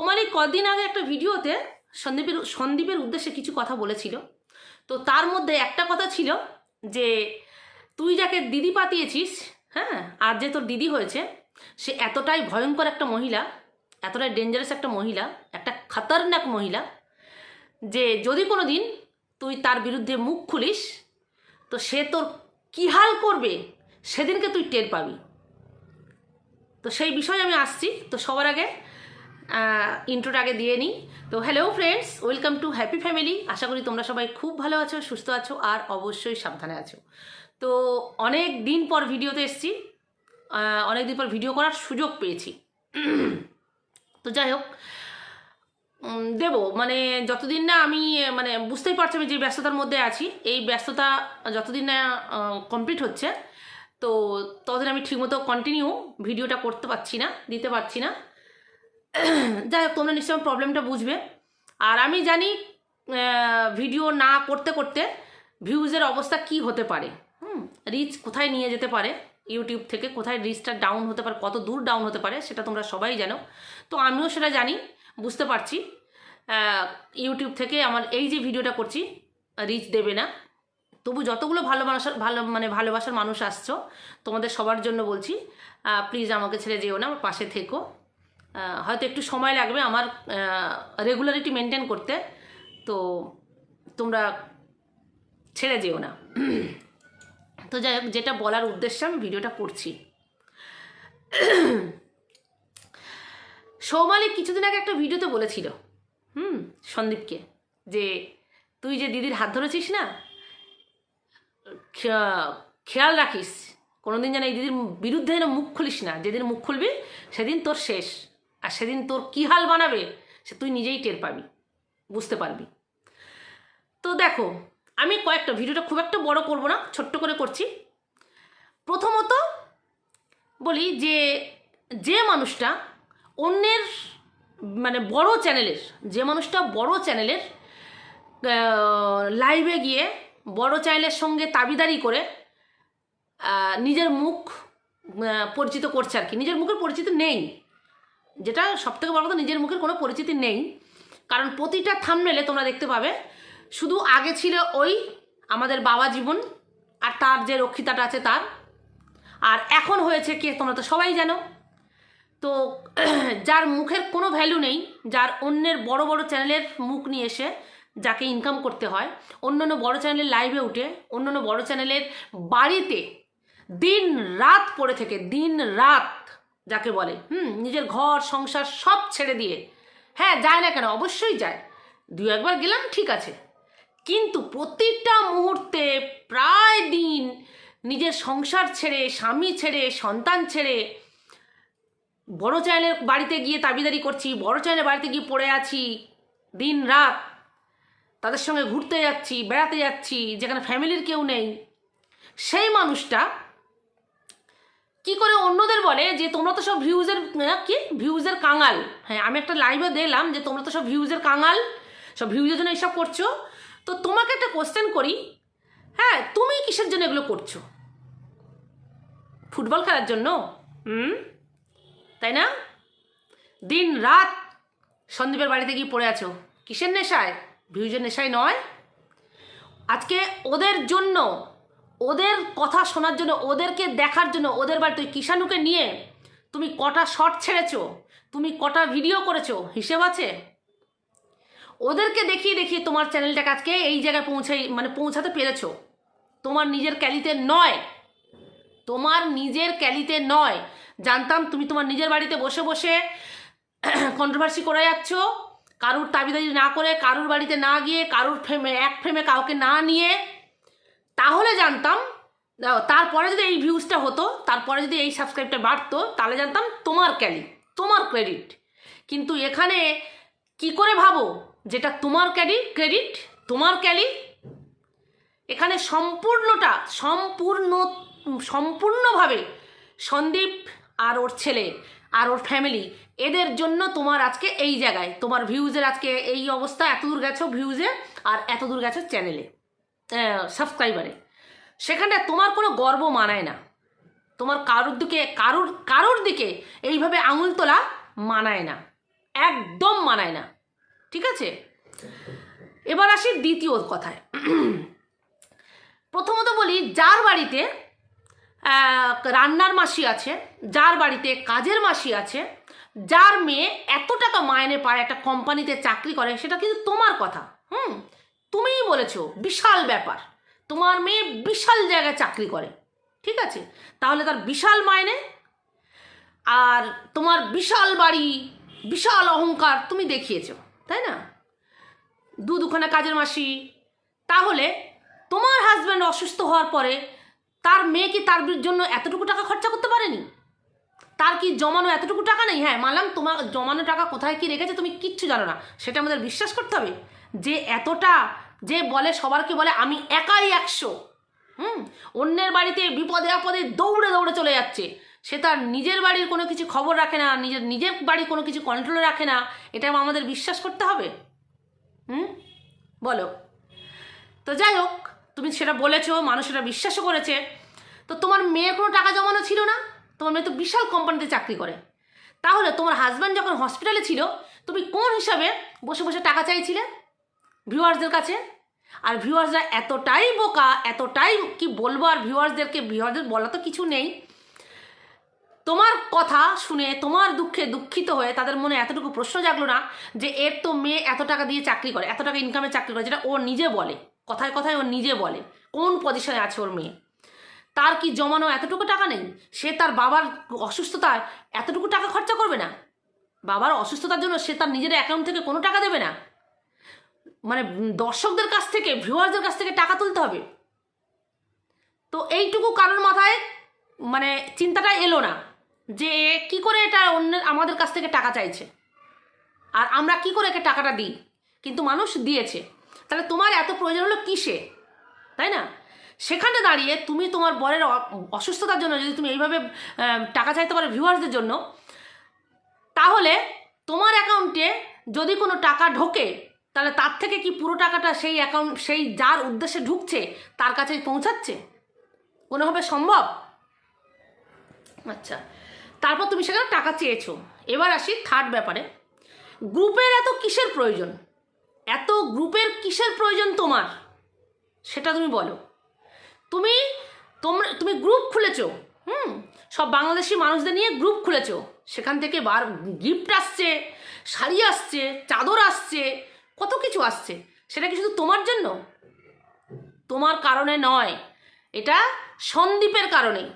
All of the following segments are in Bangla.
তোমার এই কদিন আগে একটা ভিডিওতে সন্দীপের সন্দীপের উদ্দেশ্যে কিছু কথা বলেছিল। তো তার মধ্যে একটা কথা ছিল যে, তুই যাকে দিদি পাতিয়েছিস হ্যাঁ আর যে তোর দিদি হয়েছে, সে এতটাই ভয়ঙ্কর একটা মহিলা, এতটাই ডেঞ্জারাস একটা মহিলা, একটা খতরনাক মহিলা, যে যদি কোনো দিন তুই তার বিরুদ্ধে মুখ খুলিস, তো সে তোর কী হাল করবে, সেদিনকে তুই টের পাবি। তো সেই বিষয়ে আমি আসছি। তো সবার আগে ইন্ট্রোটা আগে দিয়ে নিই। তো hello friends welcome to happy family আশা করি তোমরা সবাই খুব ভালো আছো, সুস্থ আছো, আর অবশ্যই সাবধানে আছো। তো অনেক দিন পর ভিডিওতে এসেছি। অনেক দিন পর ভিডিও করার সুযোগ পেয়েছি। তো যাই হোক দেবো। মানে যতদিন না আমি মানে বুঝতেই পারছি আমি যে ব্যস্ততার মধ্যে আছি, এই ব্যস্ততা যতদিন না কমপ্লিট হচ্ছে, তো ততদিন আমি ঠিকমতো কন্টিনিউ ভিডিওটা করতে পারছি না, দিতে পারছি না। যাই হোক, তোমরা নিশ্চয়ই প্রবলেমটা বুঝবে। আর আমি জানি ভিডিও না করতে করতে ভিউজের অবস্থা কি হতে পারে। হুম রিচ কোথায় নিয়ে যেতে পারে? ইউটিউব থেকে কোথায় রিচটা ডাউন হতে পারে, কত দূর ডাউন হতে পারে, সেটা তোমরা সবাই জানো। তো আমিও সেটা জানি, বুঝতে পারছি। ইউটিউব থেকে আমার এই যে ভিডিওটা করছি রিচ দেবে না। তবু যতগুলো ভালো ভালোবাসার ভালো মানে ভালোবাসার মানুষ আসছো, তোমাদের সবার জন্য বলছি প্লিজ আমাকে ছেড়ে যেও না, আমার পাশে থেকো। হয়তো একটু সময় লাগবে আমার রেগুলারিটি মেনটেন করতে। তো তোমরা ছেড়ে যেও না। তো যাই হোক, যেটা বলার উদ্দেশ্যে আমি ভিডিওটা করছি। সৌমালিক কিছুদিন আগে একটা ভিডিওতে বলেছিল, হুম, সন্দীপকে, যে তুই যে দিদির হাত ধরেছিস না খেয়াল রাখিস, কোনোদিন যেন এই দিদির বিরুদ্ধে যেন মুখ খুলিস না, যেদিন মুখ খুলবি, সেদিন তোর শেষ। আর সেদিন তোর কী হাল বানাবে, সে তুই নিজেই টের পাবি। বুঝতে পারবি। তো দেখো, আমি কয়েকটা, ভিডিওটা খুব একটা বড় করব না, ছোট্ট করে করছি। প্রথমত বলি যে যে মানুষটা অন্যের মানে বড় চ্যানেলের, যে মানুষটা বড় চ্যানেলের লাইভে গিয়ে বড় চ্যানেলের সঙ্গে তাবিদারি করে নিজের মুখ পরিচিত করছে আর কি। নিজের মুখের পরিচিত নেই। যেটা সবথেকে বড় কথা, নিজের মুখের কোনো পরিচিতি নেই। কারণ প্রতিটা থামনেলে তোমরা দেখতে পাবে, শুধু আগে ছিল ওই আমাদের বাবা জীবন আর তার যে রক্ষিতাটা আছে তার। আর এখন হয়েছে কে তোমরা তো সবাই জানো। তো যার মুখের কোনো ভ্যালু নেই, যার অন্যের বড় বড় চ্যানেলের মুখ নিয়ে এসে যাকে ইনকাম করতে হয় অন্য অন্য বড় চ্যানেলের লাইভে উঠে অন্য অন্য বড় চ্যানেলের বাড়িতে দিন রাত পড়ে থেকে, দিন রাত যাকে বলে, হুম, নিজের ঘর, সংসার সব ছেড়ে দিয়ে। হ্যাঁ যায় না কেন? অবশ্যই যায়। দু একবার গেলাম, ঠিক আছে। কিন্তু প্রতিটা মুহূর্তে প্রায় দিন নিজের সংসার ছেড়ে, স্বামী ছেড়ে, সন্তান ছেড়ে, বড় চ্যানেলের বাড়িতে গিয়ে তাবিদারি করছি, বড় চ্যানেলের বাড়িতে গিয়ে পড়ে আছি, দিন, রাত। তাদের সঙ্গে ঘুরতে যাচ্ছি, বেড়াতে যাচ্ছি, যেখানে ফ্যামিলির কেউ নেই। সেই মানুষটা কি করে অন্যদের বলে যে তোমরা তো সব ভিউজের আহ, কি? ভিউজের কাঙাল। হ্যাঁ আমি একটা লাইভে দেখলাম যে তোমরা তো সব ভিউজের কাঙাল। সব ভিউজের জন্য এইসব করছ। তো তোমাকে একটা কোশ্চেন করি। হ্যাঁ তুমি কিসের জন্য এগুলো করছ? ফুটবল খেলার জন্য? হুম? তাই না? দিন রাত সন্দীপের বাড়িতে গিয়ে পড়ে আছো। কিসের নেশায়? ভিউজের নেশায় নয়। আজকে ওদের জন্য ওদের কথা শোনার জন্য, ওদেরকে দেখার জন্য, ওদের বাড়িতে ওই কিষাণুকে নিয়ে তুমি কটা শট ছেড়েছো, তুমি কটা ভিডিও করেছ, হিসেব আছে? ওদেরকে দেখিয়ে দেখিয়ে তোমার চ্যানেলটাকে আজকে এই জায়গায় পৌঁছাই মানে পৌঁছাতে পেরেছ। তোমার নিজের ক্যালিতে নয়। তোমার নিজের ক্যালিতে নয়। জানতাম তুমি তোমার নিজের বাড়িতে বসে বসে কন্ট্রোভার্সি করে যাচ্ছ। কারুর তাবিদারি না করে, কারুর বাড়িতে না গিয়ে, কারুর ফ্রেমে এক ফ্রেমে কাউকে না নিয়ে তাহলে জানতাম তারপরে যদি এই ভিউজটা হতো, তারপরে যদি এই সাবস্ক্রাইবটা বাড়তো, তাহলে জানতাম তোমার ক্যালি, তোমার ক্রেডিট কিন্তু এখানে কি করে ভাবো? যেটা তোমার ক্যাডি ক্রেডিট তোমার ক্যালি, এখানে সম্পূর্ণটা, সম্পূর্ণ, সম্পূর্ণভাবে সন্দীপ আর ওর ছেলে আর ওর ফ্যামিলি এদের জন্য তোমার আজকে এই জায়গায়, তোমার ভিউজের আজকে এই অবস্থা এত দূর গেছো ভিউজে আর এত দূর গেছো চ্যানেলে সাবস্ক্রাইবারে সেখানে তোমার কোনো গর্ব মানায় না। তোমার কারোর দিকে, কারোর কারোর দিকে এইভাবে আঙুল তোলা মানায় না। একদম মানায় না। ঠিক আছে? এবার আসি দ্বিতীয় কথায়। প্রথমত বলি, যার বাড়িতে রান্নার মাসি আছে, যার বাড়িতে কাজের মাসি আছে, যার মেয়ে এত টাকা মাইনে পায়, একটা কোম্পানিতে চাকরি করে, সেটা কিন্তু তোমার কথা। হুম? তুমিই বলেছ, বিশাল ব্যাপার। তোমার মেয়ে বিশাল জায়গায় চাকরি করে, ঠিক আছে? তাহলে তার বিশাল মাইনে আর তোমার বিশাল বাড়ি, বিশাল অহংকার তুমি দেখিয়েছো, তাই না? দু দুখানা কাজের মাসি। তাহলে তোমার হাজব্যান্ড অসুস্থ হওয়ার পরে তার মেয়ে কি তার জন্য এতটুকু টাকা খরচা করতে পারেনি? তার কি জমানো এতটুকু টাকা নেই? হ্যাঁ মানলাম তোমার জমানো টাকা কোথায় কি রেখেছে তুমি কিচ্ছু জানো না। সেটা আমাদের বিশ্বাস করতে হবে। যে এতটা যে বলে, সবারকে বলে, আমি একাই একশো। হুম? অন্যের বাড়িতে বিপদে আপদে দৌড়ে দৌড়ে চলে যাচ্ছে। সে তার নিজের বাড়ির কোনো কিছু খবর রাখে না, নিজের নিজের বাড়ির কোনো কিছু কন্ট্রোলে রাখে না। এটা আমাদের বিশ্বাস করতে হবে? হুম? বলো। তো যাই হোক, তুমি সেটা বলেছ, মানুষ সেটা বিশ্বাসও করেছে। তো তোমার মেয়ের কোনো টাকা জমানো ছিল না? তোমার মেয়ে তো বিশাল কোম্পানিতে চাকরি করে। তাহলে তোমার হাজব্যান্ড যখন হসপিটালে ছিল, তুমি কোন হিসাবে বসে বসে টাকা চাইছিলে? ভিউয়ার্সদের কাছে? আর ভিউয়ার্সরা এতটাই বোকা, এতটাই কি বলব আর ভিউয়ার্সদেরকে, ভিউয়ার্সদের বলা তো কিছু নেই। তোমার কথা শুনে, তোমার দুঃখে দুঃখিত হয়ে তাদের মনে এতটুকু প্রশ্ন জাগলো না যে এর তো মেয়ে এত টাকা দিয়ে চাকরি করে, এত টাকা ইনকামে চাকরি করে, যেটা ও নিজে বলে, কথায় কথায় ও নিজে বলে, কোন পজিশনে আছে ওর মেয়ে? তার কি জমানো এতটুকু টাকা নেই? সে তার বাবার অসুস্থতায় এতটুকু টাকা খরচা করবে না? বাবার অসুস্থতার জন্য সে তার নিজের অ্যাকাউন্ট থেকে কোনো টাকা দেবে না? মানে দর্শকদের কাছ থেকে ভিউয়ারদের কাছ থেকে টাকা তুলতে হবে। তো এইটুকু কারোর মাথায় মানে চিন্তাটা এলো না যে কি করে এটা অন্যের, আমাদের কাছ থেকে টাকা চাইছে। আর আমরা কি করে একে টাকাটা দিই? কিন্তু মানুষ দিয়েছে। তাহলে তোমার এত প্রয়োজন হলো কিসে? তাই না? সেখানে দাঁড়িয়ে তুমি তোমার বরের অসুস্থতার জন্য যদি তুমি এইভাবে টাকা চাইতে পারো ভিউয়ার্সদের জন্য, তাহলে তোমার অ্যাকাউন্টে যদি কোনো টাকা ঢোকে তাহলে তার থেকে কি পুরো টাকাটা সেই অ্যাকাউন্ট সেই যার উদ্দেশ্যে ঢুকছে, তার কাছে পৌঁছাচ্ছে? কোনোভাবে সম্ভব? আচ্ছা তারপর তুমি সেখানে টাকা চেয়েছো। এবার আসি থার্ড ব্যাপারে। গ্রুপের এত কিসের প্রয়োজন? এত গ্রুপের কিসের প্রয়োজন তোমার? সেটা তুমি বলো। তুমি, তোমরা, তুমি গ্রুপ খুলেছো, হুম? সব বাংলাদেশি মানুষদের নিয়ে গ্রুপ খুলেছো। সেখান থেকে বার গিফট আসছে, শাড়ি আসছে, চাদর আসছে কত কিছু আসছে? সেটা কি শুধু তোমার জন্য? তোমার কারণে নয়। এটা সন্দীপের কারণে।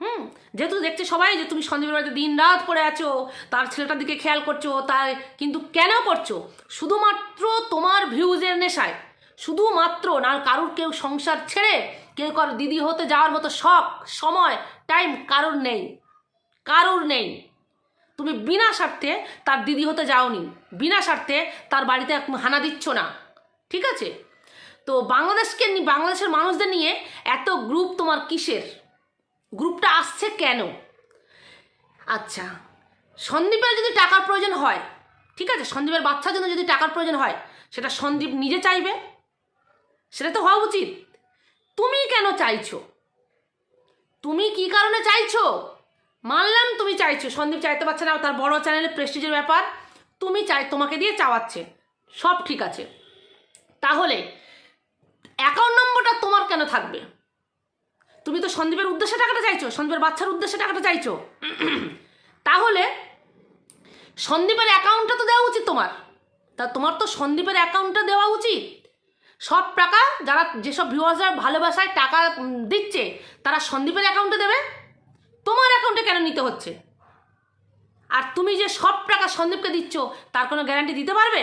হুম? যেহেতু দেখছে সবাই যে তুমি সন্দীপের বাড়িতে দিন রাত পড়ে আছো, তার ছেলেটার দিকে খেয়াল করছ তার কিন্তু কেন করছ? শুধুমাত্র তোমার ভিউজের নেশায়। শুধুমাত্র, না কারুর কেউ সংসার ছেড়ে কেউ কারও দিদি হতে যাওয়ার মতো শখ, সময়, টাইম কারুর নেই। কারুর নেই। তুমি বিনা স্বার্থে তার দিদি হতে যাওনি। বিনা স্বার্থে তার বাড়িতে হানা দিচ্ছ না। ঠিক আছে? তো বাংলাদেশকে বাংলাদেশের মানুষদের নিয়ে এত গ্রুপ তোমার কিসের? গ্রুপটা আসছে কেন? আচ্ছা সন্দীপের যদি টাকার প্রয়োজন হয়, ঠিক আছে? সন্দীপের বাচ্চার জন্য যদি টাকার প্রয়োজন হয়, সেটা সন্দীপ নিজে চাইবে? সেটা তো হওয়া উচিত। তুমি কেন চাইছো? তুমি কি কারণে চাইছো? মানলাম তুমি চাইছো, সন্দীপ চাইতে পারছে না, তার বড় চ্যানেলে প্রেস্টিজের ব্যাপার। তুমি চাই, তোমাকে দিয়ে চাওয়াচ্ছে, সব ঠিক আছে। তাহলে অ্যাকাউন্ট নম্বরটা তোমার কেন থাকবে? তুমি তো সন্দীপের উদ্দেশ্যে টাকাটা চাইছো, সন্দীপের বাচ্চার উদ্দেশ্যে টাকাটা চাইছো। তাহলে, সন্দীপের অ্যাকাউন্টটা তো দেওয়া উচিত তোমার। তা তোমার তো সন্দীপের অ্যাকাউন্টটা দেওয়া উচিত। সব টাকা যারা, যেসব ভিউয়ার্সরা ভালোবাসায় টাকা দিচ্ছে, তারা সন্দীপের অ্যাকাউন্টে দেবে? তোমার অ্যাকাউন্টে কেন নিতে হচ্ছে? আর তুমি যে সব টাকা সন্দীপকে দিচ্ছ, তার কোনো গ্যারান্টি দিতে পারবে?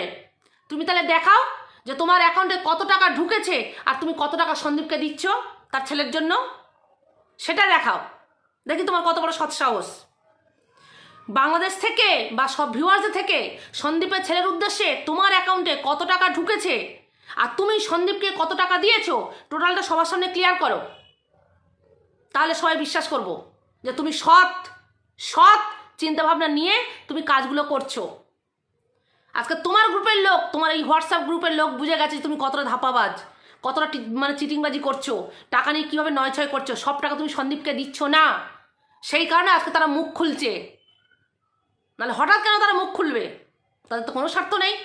তুমি তাহলে দেখাও যে তোমার অ্যাকাউন্টে কত টাকা ঢুকেছে আর তুমি কত টাকা সন্দীপকে দিচ্ছ তার ছেলের জন্য? সেটা দেখাও। দেখি তোমার কত বড় সৎসাহস বাংলাদেশ থেকে বা সব ভিউয়ার্সদের থেকে সন্দীপের ছেলের উদ্দেশ্যে তোমার অ্যাকাউন্টে কত টাকা ঢুকেছে আর তুমি সন্দীপকে কত টাকা দিয়েছ টোটালটা সবার সামনে ক্লিয়ার করো। তাহলে সবাই বিশ্বাস করব। যে তুমি সৎ সৎ চিন্তাভাবনা নিয়ে তুমি কাজগুলো করছ। আজকে তোমার গ্রুপের লোক, তোমার এই হোয়াটসঅ্যাপ গ্রুপের লোক বুঝে গেছে তুমি কতটা ধাপাবাজ কতটা মানে চিটিংবাজি করছ, টাকা নিয়ে কীভাবে নয় ছয় করছ, সব টাকা তুমি সন্দীপকে দিচ্ছ না। সেই কারণে আজকে তারা মুখ খুলছে। নাহলে হঠাৎ কেন তারা মুখ খুলবে? তাদের তো কোনো স্বার্থ নেই।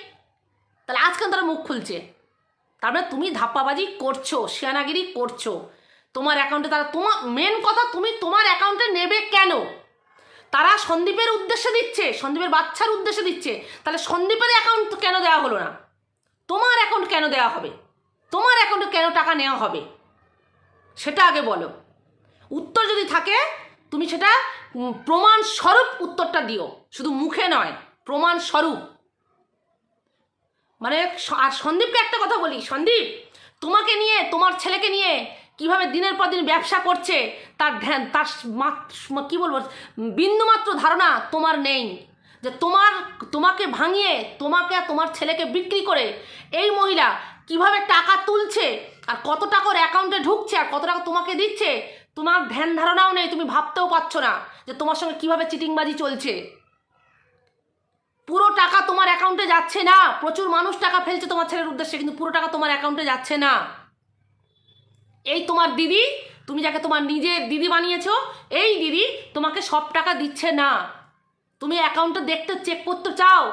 তাহলে আজকে তারা মুখ খুলছে? তার মানে তুমি ধাপ্পাবাজি করছ, শিয়ানাগিরি করছ। তোমার অ্যাকাউন্টে তারা তোমার মেন কথা তুমি তোমার অ্যাকাউন্টে নেবে কেন? তারা সন্দীপের উদ্দেশ্যে দিচ্ছে, সন্দীপের বাচ্চার উদ্দেশ্যে দিচ্ছে। তাহলে সন্দীপের অ্যাকাউন্ট কেন দেওয়া হলো না? তোমার অ্যাকাউন্ট কেন দেওয়া হবে? তোমার অ্যাকাউন্টে কেন টাকা নেওয়া হবে? সেটা আগে বলো। উত্তর যদি থাকে, তুমি সেটা প্রমাণ স্বরূপ উত্তরটা দিও। শুধু মুখে নয়, প্রমাণ স্বরূপ। মানে আর সন্দীপকে একটা কথা বলি। সন্দীপ, তোমাকে নিয়ে, তোমার ছেলেকে নিয়ে কীভাবে দিনের পর দিন ব্যবসা করছে, তার ধ্যান, তার কি বলব, বিন্দুমাত্র ধারণা তোমার নেই। যে তোমার, তোমাকে ভাঙিয়ে, তোমাকে আর তোমার ছেলেকে বিক্রি করে এই মহিলা কীভাবে টাকা তুলছে আর কত টাকা ওর অ্যাকাউন্টে ঢুকছে আর কত টাকা তোমাকে দিচ্ছে, তোমার ধ্যান ধারণাও নেই, তুমি ভাবতেও পারছ না যে তোমার সঙ্গে কীভাবে চিটিংবাজি চলছে। পুরো টাকা তোমার অ্যাকাউন্টে যাচ্ছে না, প্রচুর মানুষ টাকা ফেলছে তোমার ছেলের উদ্দেশ্যে, কিন্তু পুরো টাকা তোমার অ্যাকাউন্টে যাচ্ছে না। এই তোমার দিদি, তুমি যাকে তোমার নিজের দিদি বানিয়েছো, এই দিদি তোমাকে সব টাকা দিচ্ছে না। তুমি অ্যাকাউন্টটা দেখতে চেক করতে চাও,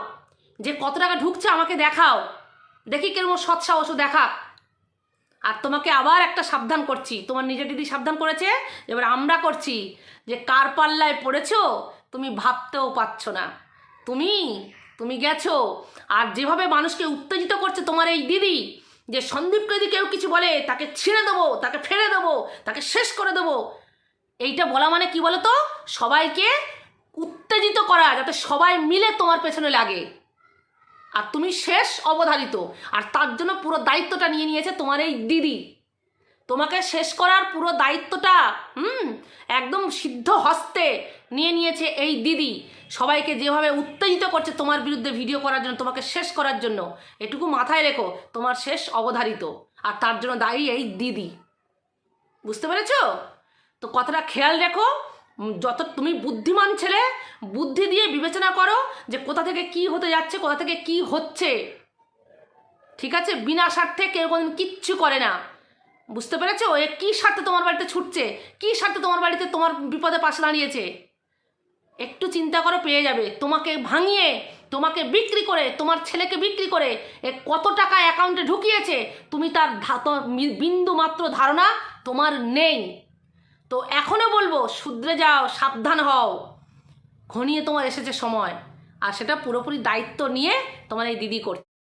যে কত টাকা ঢুকছে আমাকে দেখাও। দেখি কেরকম সৎ সাহসও দেখা আর তোমাকে আবার একটা সাবধান করছি, তোমার নিজের দিদি সাবধান করেছে, এবার আমরা করছি যে কার পাল্লায় পড়েছো, তুমি ভাবতেও পারছ না। তুমি তুমি গেছো, আর যেভাবে মানুষকে উত্তেজিত করছে তোমার এই দিদি যে সন্দীপকে যদি কেউ কিছু বলে, তাকে ছিঁড়ে দেবো, তাকে ফেলে দেবো, তাকে শেষ করে দেবো। এইটা বলা মানে কি বলো তো সবাইকে উত্তেজিত করা, যাতে সবাই মিলে তোমার পেছনে লাগে। আর তুমি শেষ অবধারিত। আর তার জন্য পুরো দায়িত্বটা নিয়ে নিয়েছে তোমার এই দিদি। তোমাকে শেষ করার পুরো দায়িত্বটা, হুম, একদম সিদ্ধ হস্তে নিয়ে নিয়েছে এই দিদি। সবাইকে যেভাবে উত্তেজিত করছে তোমার বিরুদ্ধে ভিডিও করার জন্য, তোমাকে শেষ করার জন্য, এটুকু মাথায় রেখো, তোমার শেষ অবধারিত। আর তার জন্য দায়ী এই দিদি। বুঝতে পেরেছ? তো কথাটা খেয়াল রেখো যত তুমি বুদ্ধিমান ছেলে, বুদ্ধি দিয়ে বিবেচনা করো যে কোথা থেকে কি হতে যাচ্ছে, কোথা থেকে কি হচ্ছে। ঠিক আছে? বিনা স্বার্থে কেউ কোনোদিন কিচ্ছু করে না। বুঝতে পেরেছ? এ কী স্বার্থে তোমার বাড়িতে ছুটছে? কী স্বার্থে তোমার বাড়িতে তোমার বিপদে পাশে দাঁড়িয়েছে? একটু চিন্তা করো পেয়ে যাবে। তোমাকে ভাঙিয়ে, তোমাকে বিক্রি করে, তোমার ছেলেকে বিক্রি করে এ কত টাকা অ্যাকাউন্টে ঢুকিয়েছে, তুমি তার বিন্দু মাত্র ধারণা তোমার নেই। তো এখনও বলব, শুধরে যাও, সাবধান হও। ঘনিয়ে তোমার এসেছে সময়। আর সেটা পুরোপুরি দায়িত্ব নিয়ে তোমার এই দিদি করছে।